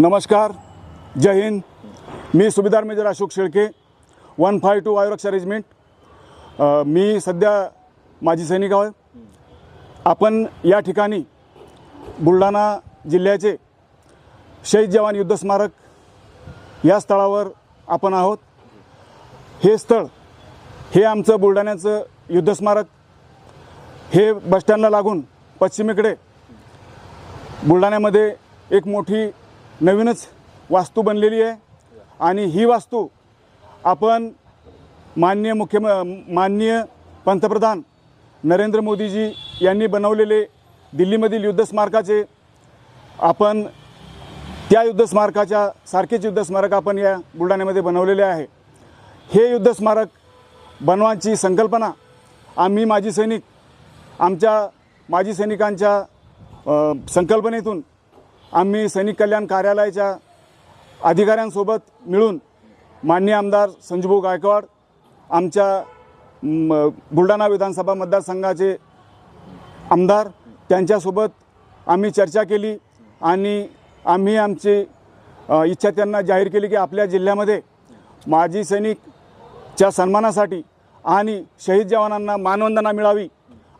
नमस्कार जय हिंद। मी सुभेदार major Ashok Shelke one five two वायुरक्षा regiment. मी सध्या माजी सैनिक आहोत. आपण या ठिकाणी बुलढाणा जिल्ह्याचे शहीद जवान युद्ध स्मारक या स्थळावर आपण आहोत. हे स्थळ हे आमचं बुलढाण्याचं युद्ध स्मारक हे बसस्टँडला लागून पश्चिमेकडे बुलढाण्यामध्ये एक मोठी नवीनच वास्तू बनलेली आहे. आणि ही वास्तू आपण माननीय मुख्य माननीय पंतप्रधान नरेंद्र मोदीजी यांनी बनवलेले दिल्लीमधील युद्धस्मारकाचे आपण त्या युद्धस्मारकाच्या सारखेच युद्धस्मारक आपण या बुलढाण्यामध्ये बनवलेले आहे. हे युद्धस्मारक बनवायची संकल्पना आम्ही माजी सैनिक आमच्या माजी सैनिकांच्या संकल्पनेतून आम्ही सैनिक कल्याण कार्यालयाच्या अधिकाऱ्यांसोबत मिळून मान्य आमदार संजूभाऊ गायकवाड आमच्या म, बुलढाणा विधानसभा मतदारसंघाचे आमदार त्यांच्यासोबत आम्ही चर्चा केली आणि आम्ही आमची इच्छा त्यांना जाहीर केली की आपल्या जिल्ह्यामध्ये माजी सैनिकच्या सन्मानासाठी आणि शहीद जवानांना मानवंदना मिळावी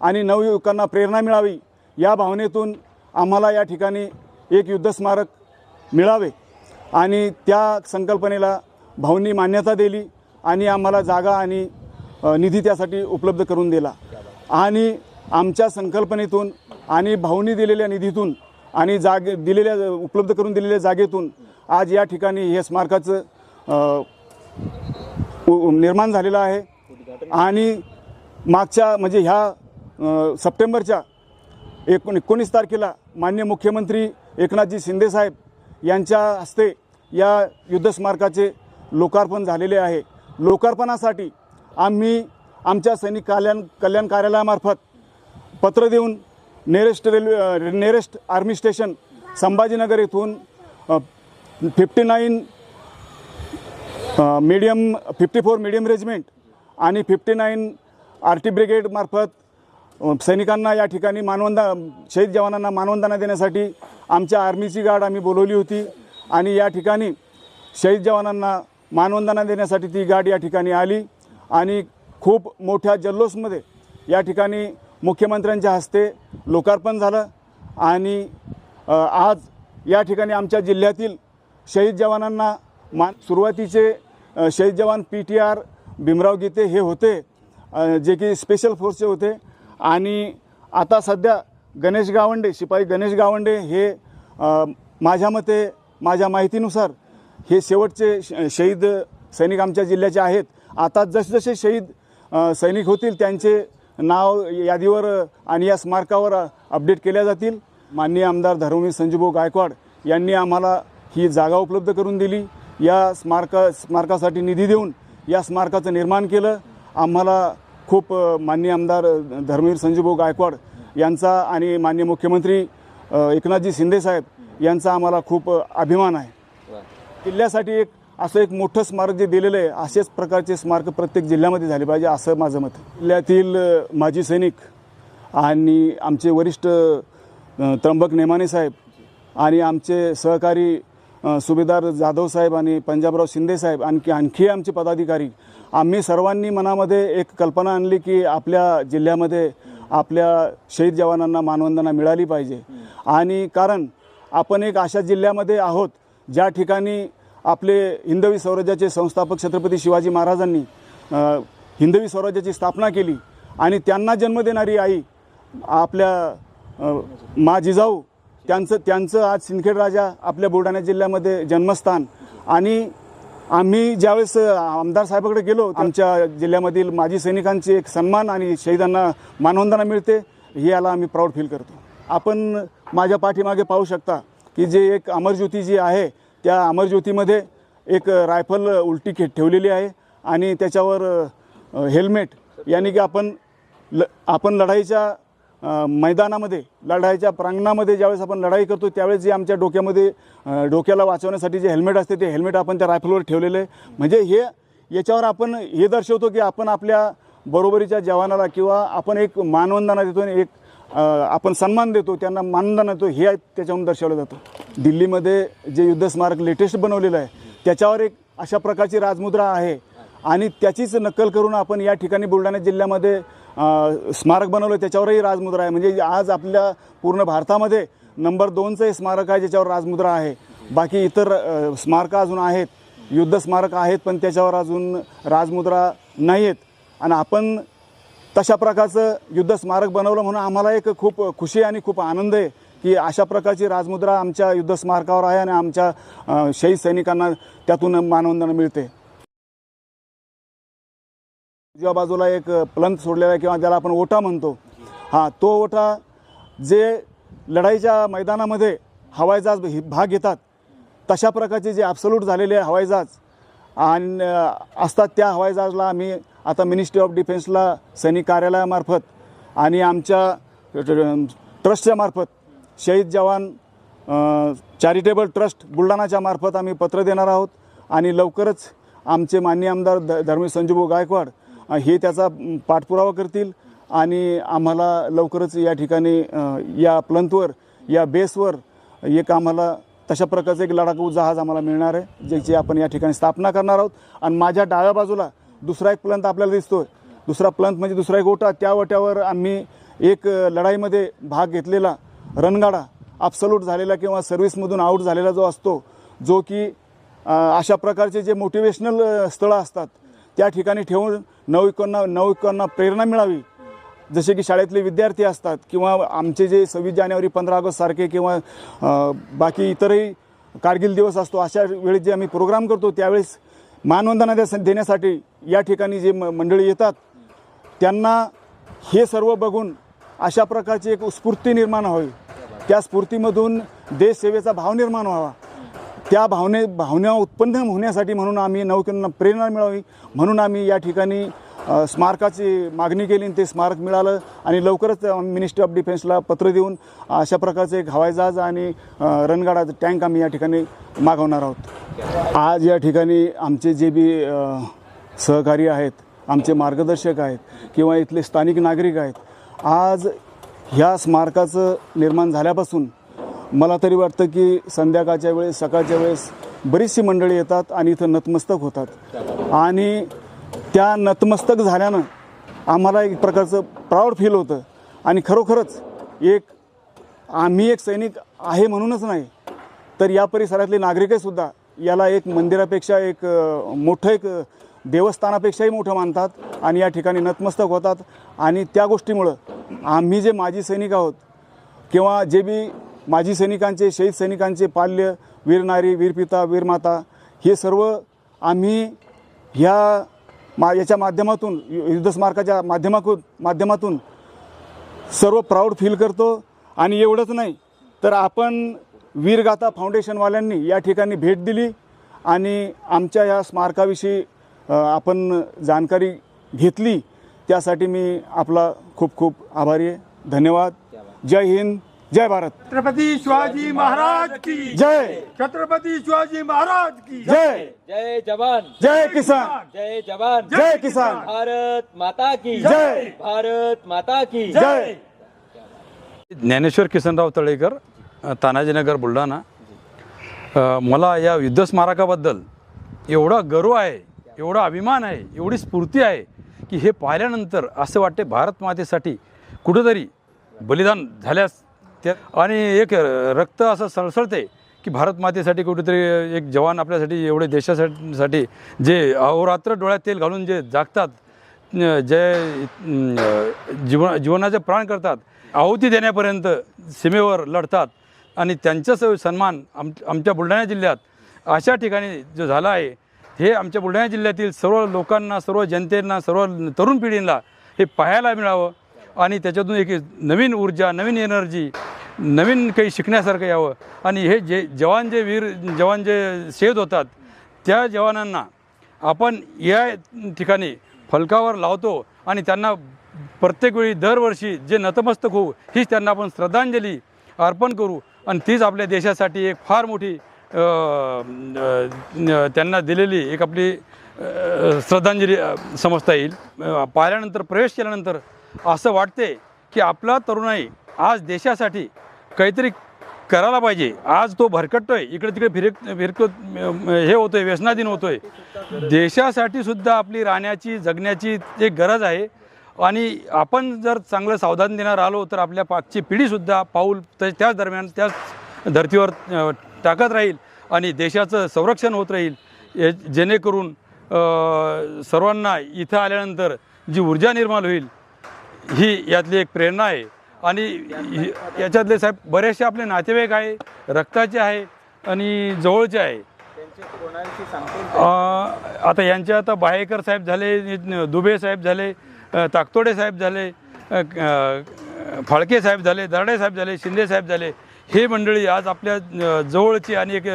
आणि नवयुवकांना प्रेरणा मिळावी या भावनेतून आम्हाला या ठिकाणी एक युद्धस्मारक मिळावे आणि त्या संकल्पनेला भाऊंनी मान्यता दिली आणि आम्हाला जागा आणि निधी त्यासाठी उपलब्ध करून दिला. आणि आमच्या संकल्पनेतून आणि भाऊंनी दिलेल्या निधीतून आणि जागे दिलेल्या उपलब्ध करून दिलेल्या जागेतून आज या ठिकाणी हे स्मारकाचं निर्माण झालेलं आहे. आणि मागच्या म्हणजे ह्या सप्टेंबरच्या एकोण एकोणीस तारखेला मान्य मुख्यमंत्री एकनाथजी शिंदेसाहेब यांच्या हस्ते या युद्धस्मारकाचे लोकार्पण झालेले आहे. लोकार्पणासाठी आम्ही आमच्या सैनिक कल्याण कल्याण कार्यालयामार्फत पत्र देऊन nearest railway nearest army station Sambhajinagar येथून fifty nine medium fifty four medium regiment आणि फिफ्टी नाईन आर टी ब्रिगेडमार्फत सैनिकांना या ठिकाणी मानवंदा शहीद जवानांना मानवंदना देण्यासाठी आमच्या आर्मीची गाड आम्ही बोलवली होती. आणि या ठिकाणी शहीद जवानांना मानवंदना देण्यासाठी ती गाड या ठिकाणी आली. आणि खूप मोठ्या जल्लोषमध्ये या ठिकाणी मुख्यमंत्र्यांच्या हस्ते लोकार्पण झालं. आणि आज या ठिकाणी आमच्या जिल्ह्यातील शहीद जवानांना मान सुरुवातीचे शहीद जवान P T R Bhimrao Gite हे होते. जे की स्पेशल फोर्सचे होते. आणि आता सध्या गणेश गावंडे शिपाई गणेश गावंडे हे माझ्या मते माझ्या माहितीनुसार हे शेवटचे श- शहीद सैनिक आमच्या जिल्ह्याचे आहेत. आता जसजसे शहीद सैनिक होतील त्यांचे नाव यादीवर आणि या स्मारकावर अपडेट केल्या जातील. माननीय आमदार धर्मवीर संजूभाऊ गायकवाड यांनी आम्हाला ही जागा उपलब्ध करून दिली. या स्मारका स्मारकासाठी निधी देऊन या स्मारकाचं निर्माण केलं. आम्हाला खूप अ, माननीय आमदार धर्मवीर संजूभाऊ गायकवाड यांचा आणि माननीय मुख्यमंत्री एकनाथजी शिंदेसाहेब यांचा आम्हाला खूप अभिमान आहे. किल्ल्यासाठी एक असं एक मोठं स्मारक जे दिलेलं आहे असेच प्रकारचे स्मारक प्रत्येक जिल्ह्यामध्ये झाले पाहिजे असं माझं मत अ, माजी सैनिक आणि आमचे वरिष्ठ त्र्यंबक नेमाने साहेब आणि आमचे सहकारी सुभेदार जाधव साहेब आणि पंजाबराव शिंदे साहेब आणखी आणखी आमचे पदाधिकारी आम्ही सर्वांनी मनामध्ये एक कल्पना आणली की आपल्या जिल्ह्यामध्ये आपल्या शहीद जवानांना मानवंदना मिळाली पाहिजे. आणि कारण आपण एक अशा जिल्ह्यामध्ये आहोत ज्या ठिकाणी आपले हिंदवी स्वराज्याचे संस्थापक छत्रपती शिवाजी महाराजांनी हिंदवी स्वराज्याची स्थापना केली आणि त्यांना जन्म देणारी आई आपल्या मा जिजाऊ त्यांचं त्यांचं आज सिंदखेड राजा आपल्या बुलढाणा जिल्ह्यामध्ये जन्मस्थान. आणि आम्ही ज्यावेळेस आमदार साहेबाकडे गेलो आमच्या जिल्ह्यामधील माजी सैनिकांचे एक सन्मान आणि शहीदांना मानवंदना मिळते हे याला आम्ही प्राऊड फील करतो. आपण माझ्या पाठीमागे पाहू शकता की जे एक अमरज्योती जी आहे त्या अमरज्योतीमध्ये एक रायफल उलटी खे ठेवलेली आहे आणि त्याच्यावर हेल्मेट यानी की आपण ल आपण लढाईच्या मैदानामध्ये लढाईच्या प्रांगणामध्ये ज्यावेळेस आपण लढाई करतो त्यावेळेस जे आमच्या डोक्यामध्ये डोक्याला वाचवण्यासाठी जे हेल्मेट असते ते हेल्मेट आपण त्या रायफलवर ठेवलेलं आहे. म्हणजे हे याच्यावर आपण हे दर्शवतो की आपण आपल्या बरोबरीच्या जवानाला किंवा आपण एक मानवंदना देतो आणि एक आपण सन्मान देतो त्यांना मानधन देतो हे त्याच्यावरून दर्शवलं जातं. दिल्लीमध्ये जे युद्ध स्मारक लेटेस्ट बनवलेलं आहे त्याच्यावर एक अशा प्रकारची राजमुद्रा आहे आणि त्याचीच नक्कल करून आपण या ठिकाणी बुलढाणा जिल्ह्यामध्ये स्मारक बनवलं त्याच्यावरही राजमुद्रा आहे. म्हणजे आज आपल्या पूर्ण भारतामध्ये नंबर दोनचं हे स्मारक आहे ज्याच्यावर राजमुद्रा आहे. बाकी इतर स्मारकं अजून आहेत. युद्ध स्मारक आहेत पण त्याच्यावर अजून राजमुद्रा नाही आहेत आणि आपण तशा प्रकारचं युद्ध स्मारक बनवलं म्हणून आम्हाला एक खूप खुशी आणि खूप आनंद आहे की अशा प्रकारची राजमुद्रा आमच्या युद्ध स्मारकावर आहे आणि आमच्या शहीद सैनिकांना त्यातून मानवंदना मिळते. उजव्या बाजूला एक प्लंत सोडलेला आहे किंवा ज्याला आपण ओटा म्हणतो. हां तो ओटा जे लढाईच्या मैदानामध्ये हवाई जहाज भाग घेतात तशा प्रकारचे जे ॲब्सोल्यूट झालेले हवाई जहाज आणि असतात त्या हवाई जहाजला आम्ही आता मिनिस्ट्री ऑफ डिफेन्सला सैनिक कार्यालयामार्फत आणि आमच्या ट्रस्टच्या मार्फत शहीद जवान चॅरिटेबल ट्रस्ट बुलढाणाच्या मार्फत आम्ही पत्र देणार आहोत. आणि लवकरच आमचे मान्य आमदार ध धर्मी संजूभाऊ गायकवाड हे त्याचा पाठपुरावा करतील आणि आम्हाला लवकरच या ठिकाणी या प्लंथवर या बेसवर एक आम्हाला तशा प्रकारचं एक लढाकू जहाज आम्हाला मिळणार आहे ज्याची आपण या ठिकाणी स्थापना करणार आहोत. आणि माझ्या डाव्या बाजूला दुसरा एक प्लंथ आपल्याला दिसतोय. दुसरा प्लंथ म्हणजे दुसरा एक ओटा. त्या ओट्यावर आम्ही एक लढाईमध्ये भाग घेतलेला रणगाडा अब्सल्यूट झालेला किंवा सर्व्हिसमधून आऊट झालेला जो असतो जो की अशा प्रकारचे जे मोटिवेशनल स्थळं असतात त्या ठिकाणी ठेवून नवयुवकांना नवयुवकांना प्रेरणा मिळावी. जसे की शाळेतले विद्यार्थी असतात किंवा आमचे जे सव्वीस जानेवारी पंधरा ऑगस्ट सारखे किंवा बाकी इतरही कारगिल दिवस असतो अशा वेळी जे आम्ही प्रोग्राम करतो त्यावेळेस मानवंदना द्या- देण्यासाठी या ठिकाणी जे म- मंडळी येतात त्यांना हे सर्व बघून अशा प्रकारची एक स्फूर्ती निर्माण व्हावी. त्या स्फूर्तीमधून देशसेवेचा भाव निर्माण व्हावा. त्या भावने भावना उत्पन्न होण्यासाठी म्हणून आम्ही नौकांना प्रेरणा मिळावी म्हणून आम्ही या ठिकाणी स्मारकाची मागणी केली आणि ते स्मारक मिळालं आणि लवकरच मिनिस्ट्री ऑफ डिफेन्सला पत्र देऊन अशा प्रकारचे एक हवाई जहाज आणि रणगाडाचं रणगाडा टँक आम्ही या ठिकाणी मागवणार आहोत. आज या ठिकाणी आमचे जे बी सहकारी आहेत आमचे मार्गदर्शक आहेत किंवा इथले स्थानिक नागरिक आहेत आज ह्या स्मारकाचं निर्माण झाल्यापासून मला तरी वाटतं की संध्याकाळच्या वेळेस सकाळच्या वेळेस बरीचशी मंडळी येतात आणि इथं नतमस्तक होतात. आणि त्या नतमस्तक झाल्यानं आम्हाला एक प्रकारचं प्राऊड फील होतं. आणि खरोखरच एक आम्ही एक सैनिक आहे म्हणूनच नाही तर या परिसरातले नागरिकसुद्धा याला एक मंदिरापेक्षा एक मोठं एक देवस्थानापेक्षाही मोठं मानतात आणि या ठिकाणी नतमस्तक होतात. आणि त्या गोष्टीमुळं आम्ही जे माजी सैनिक आहोत किंवा जे बी माजी सैनिकांचे शहीद सैनिकांचे पाल्य वीर नारी वीरपिता वीरमाता हे सर्व आम्ही ह्या मा याच्या माध्यमातून यु- युद्ध स्मारकाच्या माध्यमातून माध्यमातून सर्व प्राऊड फील करतो. आणि एवढंच नाही तर आपण वीरगाथा फाउंडेशनवाल्यांनी या ठिकाणी भेट दिली. आणि आमच्या या स्मारकाविषयी आपण जाणकारी घेतली. त्यासाठी मी आपला खूप खूप आभारी आहे. धन्यवाद. जय हिंद. जय भारत। छत्रपती शिवाजी महाराज की। जय। छत्रपती शिवाजी महाराज की। जय। जय जवान। जय किसान। जय जवान। जय किसान। भारत माता की। जय. भारत माता की। जय। ज्ञानेश्वर किसनराव तळेकर तानाजीनगर बुलढाणा. मला या युद्ध स्मारकाबद्दल एवढा गर्व आहे एवढा अभिमान आहे एवढी स्फूर्ती आहे की हे पाहिल्यानंतर असं वाटते भारत मातेसाठी कुठंतरी बलिदान झाल्यास आणि एक रक्त असं सळसळते की भारत मातेसाठी कुठेतरी एक जवान आपल्यासाठी एवढे देशासाठी साठी जे अहोरात्र डोळ्यात तेल घालून जे जागतात जे जीवन जीवनाचे प्राण करतात आहुती देण्यापर्यंत सीमेवर लढतात आणि त्यांचा सन्मान आम आमच्या बुलढाणा जिल्ह्यात अशा ठिकाणी जो झाला आहे हे आमच्या बुलढाणा जिल्ह्यातील सर्व लोकांना सर्व जनतेना सर्व तरुण पिढींना हे पाहायला मिळावं. आणि त्याच्यातून एक नवीन ऊर्जा नवीन एनर्जी नवीन काही शिकण्यासारखं यावं. आणि हे जे जवान जे वीर जवान जे शहीद होतात त्या जवानांना आपण या ठिकाणी फलकावर लावतो आणि त्यांना प्रत्येक वेळी दरवर्षी जे नतमस्तक होऊ हीच त्यांना आपण श्रद्धांजली अर्पण करू. आणि तीच आपल्या देशासाठी एक फार मोठी त्यांना दिलेली एक आपली श्रद्धांजली समजता येईल. पाहिल्यानंतर प्रवेश केल्यानंतर असं वाटते की आपला तरुणाई आज देशासाठी काहीतरी करायला पाहिजे. आज तो भरकटतोय इकडे तिकडे फिरक फिरकत हे होतोय व्यसनाधीन होतोय. देशासाठी सुद्धा आपली राहण्याची जगण्याची एक गरज आहे. आणि आपण जर चांगलं सावधान देणार आलो तर आपल्या पाकची पिढीसुद्धा पाऊल त्याच दरम्यान त्याच धर्तीवर टाकत राहील आणि देशाचं संरक्षण होत राहील. जेणेकरून सर्वांना इथं आल्यानंतर जी ऊर्जा निर्माण होईल ही यातली एक प्रेरणा आहे. आणि याच्यातले साहेब बरेचसे आपले नातेवाईक आहे रक्ताचे आहे आणि जवळचे आहे. आता यांचे आता बाहेकर साहेब झाले दुबे साहेब झाले ताकतोडे साहेब झाले फाळके साहेब झाले दराडे साहेब झाले शिंदे साहेब झाले. हे मंडळी आज आपल्या जवळची आणि एक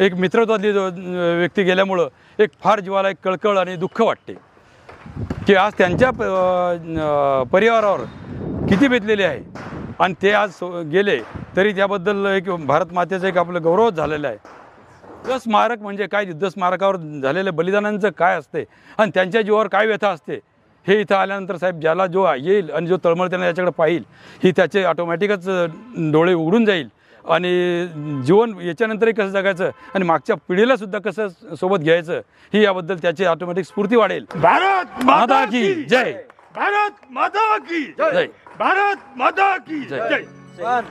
एक मित्रत्वातली व्यक्ती गेल्यामुळं एक फार जीवाला एक कळकळ आणि दुःख वाटते. की आज त्यांच्या प- परिवारावर किती बेतलेले आहे? आणि ते आज सो- गेले तरी त्याबद्दल एक भारत मातेचा एक आपलं गौरव झालेला आहे. युद्ध स्मारक म्हणजे काय? युद्ध स्मारकावर झालेल्या बलिदानांचं काय असते? आणि त्यांच्या जीवावर काय व्यथा असते? हे इथं आल्यानंतर साहेब ज्याला जो येईल आणि जो तळमळतेनं याच्याकडे पाहिल ही त्याचे ऑटोमॅटिकच डोळे उघडून जाईल. आणि जीवन याच्यानंतरही कसं जगायचं? आणि मागच्या पिढीला सुद्धा कसं सोबत घ्यायचं? ही याबद्दल त्याची ऑटोमॅटिक स्फूर्ती वाढेल. भारत माता की जय! भारत माता की जय भारत माता की जय. जय जवान